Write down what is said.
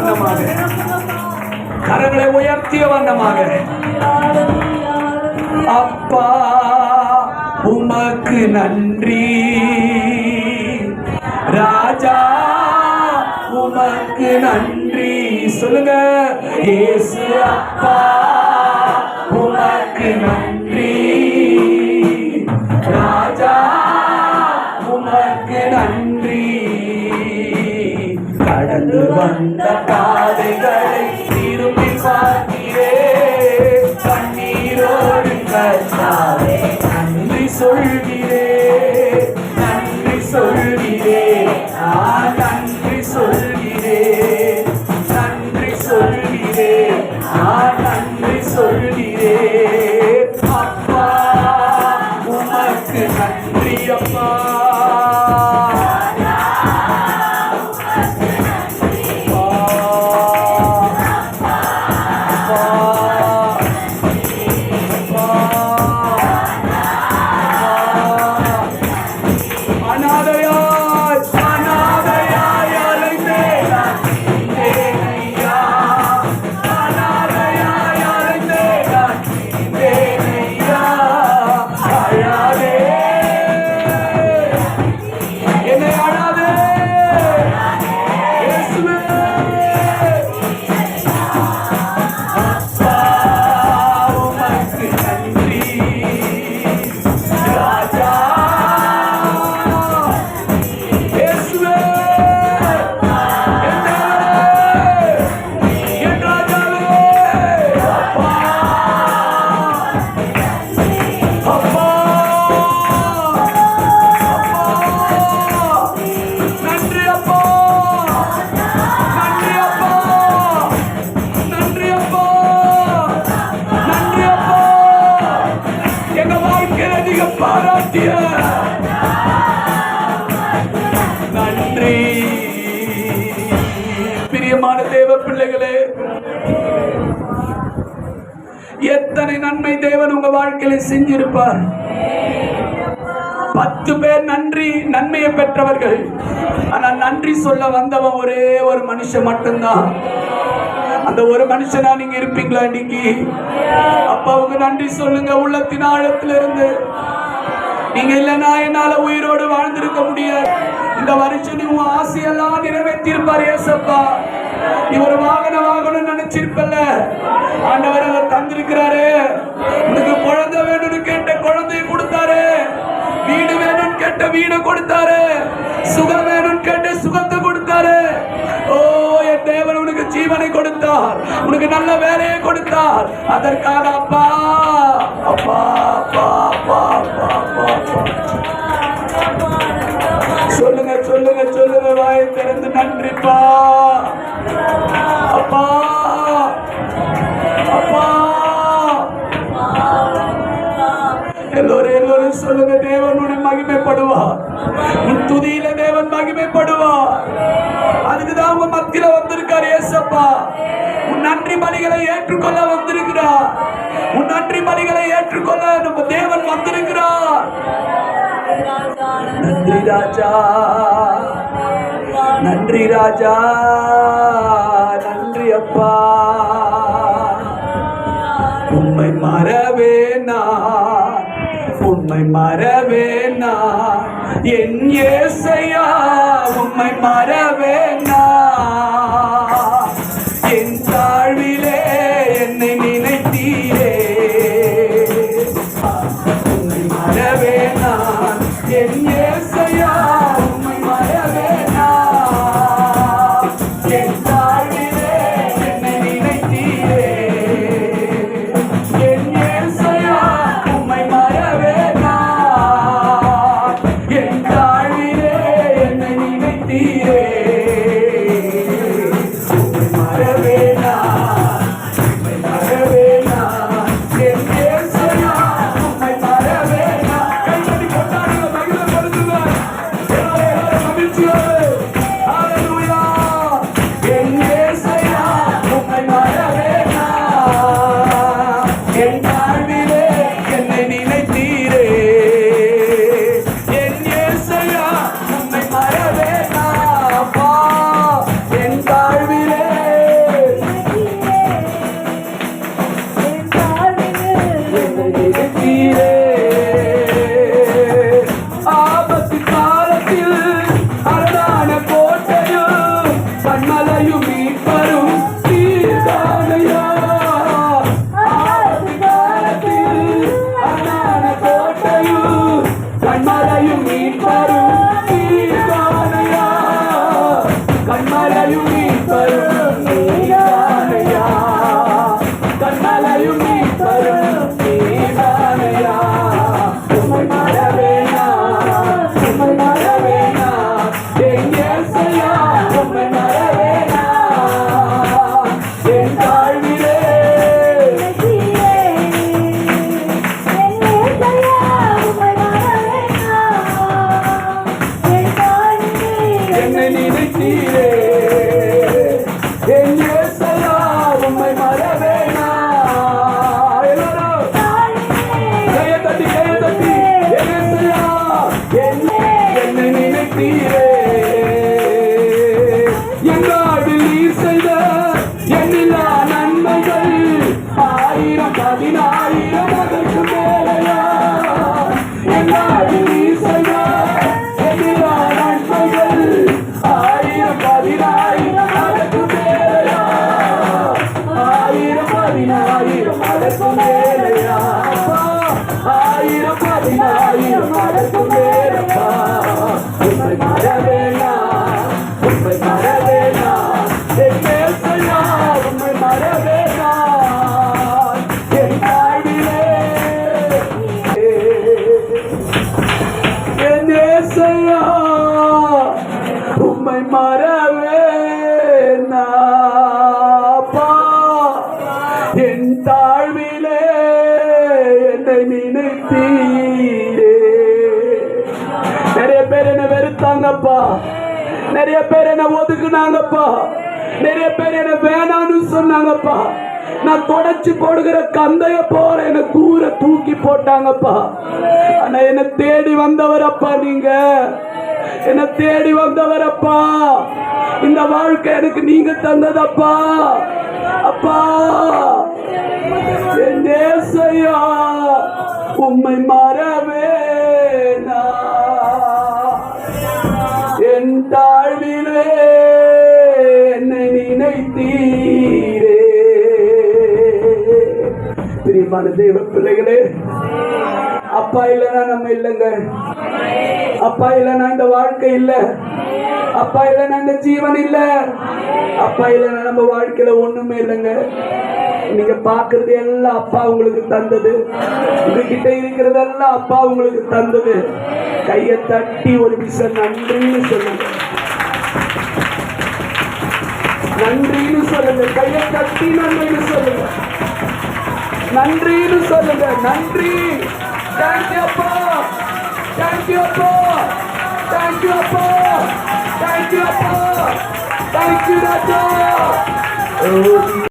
வண்ணமாக. கரங்களை உயர்த்திய வண்ணமாக. அப்பா உமக்கு நன்றி. ராஜா உமக்கு நன்றி. சொல்லுங்க ஏசு அப்பா உமக்கு நன்றி. Ah. பாராட்டிய நன்றி. பிரியமான தேவ பிள்ளைகளே எத்தனை நன்மை தேவன் உங்க வாழ்க்கையில செஞ்சிருப்பார்? பத்து பேர் நன்றி நன்மையை பெற்றவர்கள். ஆனா நன்றி சொல்ல வந்தவன் ஒரே ஒரு மனுஷன் மட்டும்தான். அந்த ஒரு மனுஷனா நீங்க இருப்பீங்களா இன்னைக்கு? அவங்க நன்றி சொல்லுங்க. உள்ளத்தின் ஆழத்துல இருந்து நீங்க இல்லைன்னா என்னால உயிரோடு வாழ்ந்திருக்க முடியாது. இந்த வருஷம் நீ உன் ஆசையெல்லாம் நிறைவேற்றிருப்பார் ஏசப்பா நீ ஒரு வாகனம் வாங்கணும்னு நினைச்சிருப்பல்ல. ஆண்டவர் அதை தந்திருக்கிறாரு. உனக்கு குழந்தை வேணும்னு கேட்ட குழந்தைய கொடுத்தாரு. வீடு வேணும்னு கேட்ட வீடு கொடுத்தாரு. சுகம் வேணும்னு கேட்ட சுகத்தை கொடுத்தார். உனக்கு நல்ல வேலையை கொடுத்தார். அதற்காக அப்பா அப்பா அப்பா அப்பா அப்பா அப்பா. சொல்லுங்க சொல்லுங்க சொல்லுங்க வாயை திறந்து நன்றிப்பா அப்பா. அப்பா எல்லோரும் எல்லோரும் சொல்லுங்க தேவனுடைய மகிமைப்படுவார். உன் துதியில தேவன் மகிமைப்படுவார். அப்பா உன் நன்றி பலிகளை ஏற்றுக்கொள்ள வந்திருக்கிறார். உன் நன்றி பலிகளை ஏற்றுக்கொள்ள நம்ம தேவன் வந்திருக்கிறார். நன்றி ராஜா நன்றி ராஜா நன்றி அப்பா. உண்மை மறவே நான் உண்மை மறவே நான். என் ஏசையா உண்மை மறவே உம்மை மறவேனாப்பா என் தாழ்விலே என்னை நினைத்தீரே நிறைய பேர் என்ன வெறுத்தாங்கப்பா. நிறைய பேர் என்ன ஒதுக்குனாங்கப்பா. நிறைய பேர் என்ன வேணான்னு சொன்னாங்கப்பா. நான் தொடச்சு போடுகிற கந்தைய போல என்ன தூர தூக்கி போட்டாங்கப்பா. ஆனா என்ன தேடி வந்தவரப்பா நீங்க. என்ன தேடி வந்தவர் அப்பா இந்த வாழ்க்கை எனக்கு நீங்க தந்ததப்பா. அப்பா. என் தேசையா உம்மை மறவேனா என் தாழ்விலே என்னை நினைத்தீரே. பிரியமான தேவ பிள்ளைகளே அப்பா இல்லைன்னா நம்ம இல்லைங்க. அப்பா இல்லைன்னா இந்த வாழ்க்கை இல்ல. அப்பா இல்லைன்னா இந்த ஜீவன் இல்ல. அப்பா இல்லைன்னா நம்ம வாழ்க்கையில ஒண்ணுமே இல்லைங்க. நீங்க பாக்குறது எல்லாம் அப்பா உங்களுக்கு தந்தது. உங்ககிட்ட இருக்கிறதெல்லாம் அப்பா உங்களுக்கு தந்தது. கையை தட்டி ஒரு விஷயம் நன்றின்னு சொல்லுங்க. நன்றின்னு சொல்லுங்க. கையை தட்டி நன்றின்னு சொல்லுங்க. நன்றின்னு சொல்லுங்க. நன்றி. தேங்க்யூ அப்பா தேங்க்யூ அப்பா தேங்க்யூ அப்பா தேங்க்யூ அப்பா தேங்க்யூ ராஜா